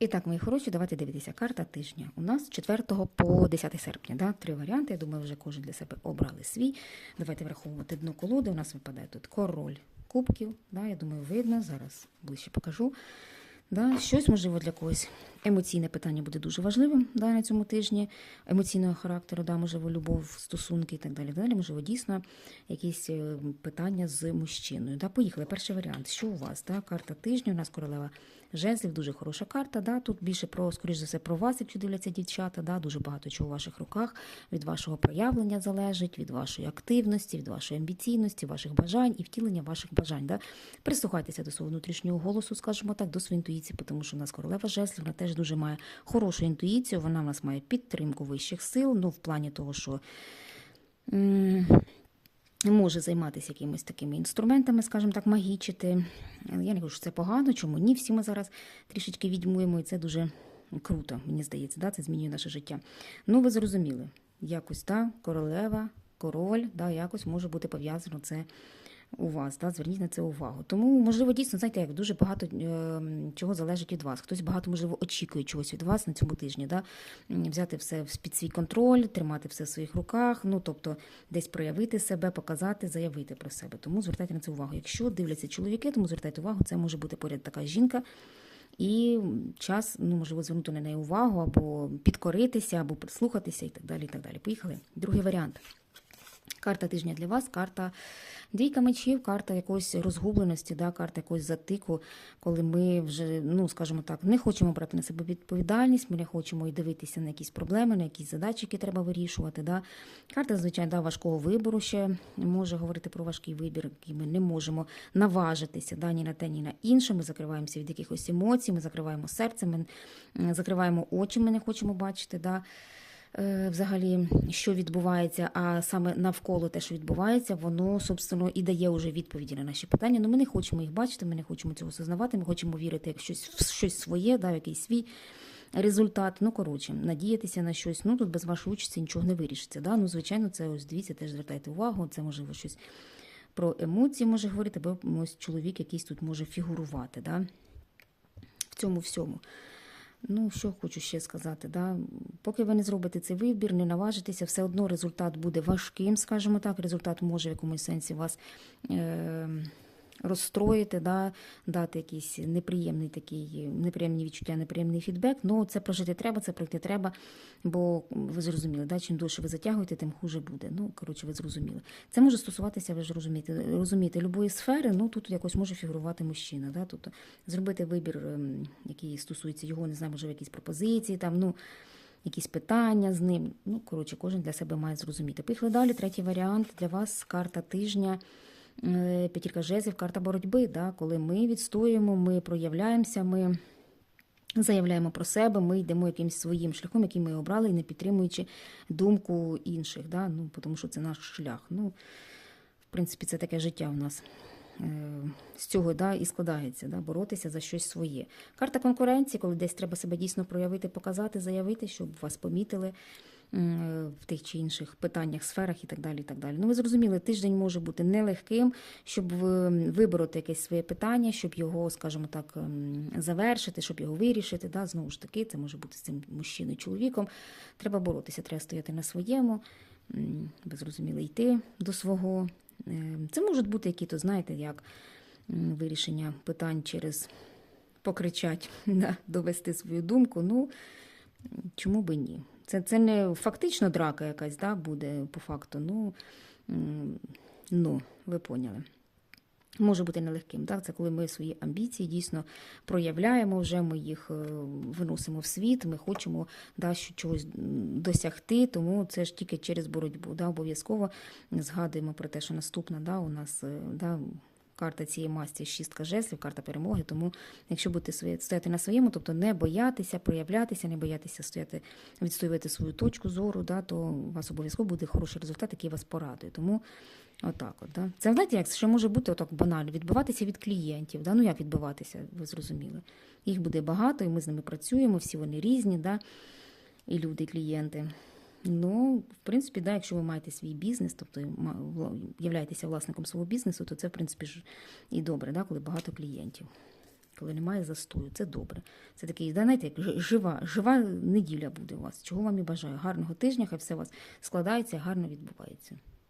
І так, мої хороші, давайте дивитися. Карта тижня. У нас 4 по 10 серпня. Да? Три варіанти. Я думаю, вже кожен для себе обрали свій. Давайте враховувати дно колоди. У нас випадає тут король кубків. Да? Я думаю, видно. Зараз ближче покажу. Да? Щось, можливо, для когось емоційне питання буде дуже важливим да, на цьому тижні, емоційного характеру, да, можливо, любов, стосунки і так далі. Далі, можливо, дійсно якісь е, питання з мужчиною. Да? Поїхали. Перший варіант. Що у вас? Да? Карта тижню, у нас королева жезлів, дуже хороша карта. Да? Тут більше про, скоріш за все, про вас, якщо дивляться дівчата, да? дуже багато чого у ваших руках, від вашого проявлення залежить, від вашої активності, від вашої амбіційності, ваших бажань і втілення ваших бажань. Да? Прислухайтеся до свого внутрішнього голосу, скажімо так, до своєї інтуїції, тому що у нас королева жезлів, вона теж дуже має хорошу інтуїцію, вона в нас має підтримку вищих сил, ну, в плані того, що. Може займатися якимись такими інструментами, скажімо так, магічити. Я не кажу, що це погано, чому ні. Всі ми зараз трішечки відьмуємо, і це дуже круто, мені здається, да? це змінює наше життя. Ну, ви зрозуміли, якось та королева, король, да, якось може бути пов'язано це у вас. Да? Зверніть на це увагу. Тому, можливо, дійсно, знаєте, як дуже багато е, чого залежить від вас. Хтось багато, можливо, очікує чогось від вас на цьому тижні. Да? Взяти все під свій контроль, тримати все в своїх руках, ну тобто десь проявити себе, показати, заявити про себе. Тому звертайте на це увагу. Якщо дивляться чоловіки, тому звертайте увагу, це може бути поряд така жінка. І час, ну, можливо, звернути на неї увагу, або підкоритися, або прислухатися, і так далі. і так далі. Поїхали. Другий варіант. Карта тижня для вас, карта двійка мечів, карта якоїсь розгубленості, да, карта якогось затику, коли ми вже, ну скажімо так, не хочемо брати на себе відповідальність, ми не хочемо і дивитися на якісь проблеми, на якісь задачі, які треба вирішувати. Да. Карта, звичайно, да, важкого вибору ще може говорити про важкий вибір, який ми не можемо наважитися да, ні на те, ні на інше. Ми закриваємося від якихось емоцій, ми закриваємо серце, ми закриваємо очі, ми не хочемо бачити. Да взагалі, що відбувається, а саме навколо те, що відбувається, воно, собственно, і дає вже відповіді на наші питання. Ну, ми не хочемо їх бачити, ми не хочемо цього осознавати, ми хочемо вірити як щось, в щось своє, да, в якийсь свій результат. Ну, коротше, надіятися на щось. Ну, тут без вашої участі нічого не вирішиться. Да? Ну, звичайно, це ось дивіться, теж звертайте увагу, це можливо щось про емоції може говорити, або ось чоловік якийсь тут може фігурувати. Да? В цьому всьому. Ну, що хочу ще сказати, да? поки ви не зробите цей вибір, не наважитеся, все одно результат буде важким, скажімо так. Результат може в якомусь сенсі вас е- розстроїти, да? дати якийсь неприємний такий, неприємні відчуття, неприємний фідбек. Ну, це прожити треба, це пройти треба, бо ви зрозуміли, да? чим довше ви затягуєте, тим хуже буде. Ну, коротше, ви зрозуміли. Це може стосуватися, ви ж розумієте, розумієте, любої сфери, ну тут якось може фігурувати мужчина. Да? Тобто зробити вибір, ем, який стосується його, не знаю, можливо, якісь пропозиції, там, ну, якісь питання з ним. Ну, коротше, кожен для себе має зрозуміти. Поїхали далі. Третій варіант для вас карта тижня. Е, П'ятірка жезлів, карта боротьби, да? коли ми відстоюємо, ми проявляємося, ми заявляємо про себе, ми йдемо якимось своїм шляхом, який ми обрали, не підтримуючи думку інших, да? ну, тому що це наш шлях. Ну, в принципі, це таке життя у нас. Е, З цього да, і складається, да, боротися за щось своє. Карта конкуренції, коли десь треба себе дійсно проявити, показати, заявити, щоб вас помітили в тих чи інших питаннях, сферах і так далі. І так далі. Ну, ви зрозуміли, тиждень може бути нелегким, щоб ви- вибороти якесь своє питання, щоб його, скажімо так, ем, завершити, щоб його вирішити. Да? Знову ж таки, це може бути з цим мужчиною, чоловіком. Треба боротися, треба стояти на своєму, ви зрозуміли, йти до свого. Е, Це можуть бути які-то, знаєте, як вирішення питань через покричать, да, довести свою думку. Ну, чому би ні? Це, це не фактично драка якась да, буде по факту. Ну, ну, ви поняли. Може бути нелегким. Так? Це коли ми свої амбіції дійсно проявляємо, вже ми їх е, виносимо в світ, ми хочемо да, чогось досягти, тому це ж тільки через боротьбу. Да? Обов'язково згадуємо про те, що наступна да, у нас е, да, карта цієї масті шістка жезлів, карта перемоги. Тому, якщо своє- стояти на своєму, тобто не боятися, проявлятися, не боятися стояти, відстоювати свою точку зору, да, то у вас обов'язково буде хороший результат, який вас порадує. Тому Отак, от, да. Це знаєте, як що може бути отак банально, відбиватися від клієнтів. Да? Ну як відбиватися, ви зрозуміли. Їх буде багато, і ми з ними працюємо, всі вони різні, да? і люди, і клієнти. Ну, в принципі, да, якщо ви маєте свій бізнес, тобто являєтеся власником свого бізнесу, то це, в принципі, ж і добре, да, коли багато клієнтів. коли немає застою. Це добре. Це такий, знаєте, як жива, жива неділя буде у вас. Чого вам і бажаю. Гарного тижня, хай все у вас складається, гарно відбувається.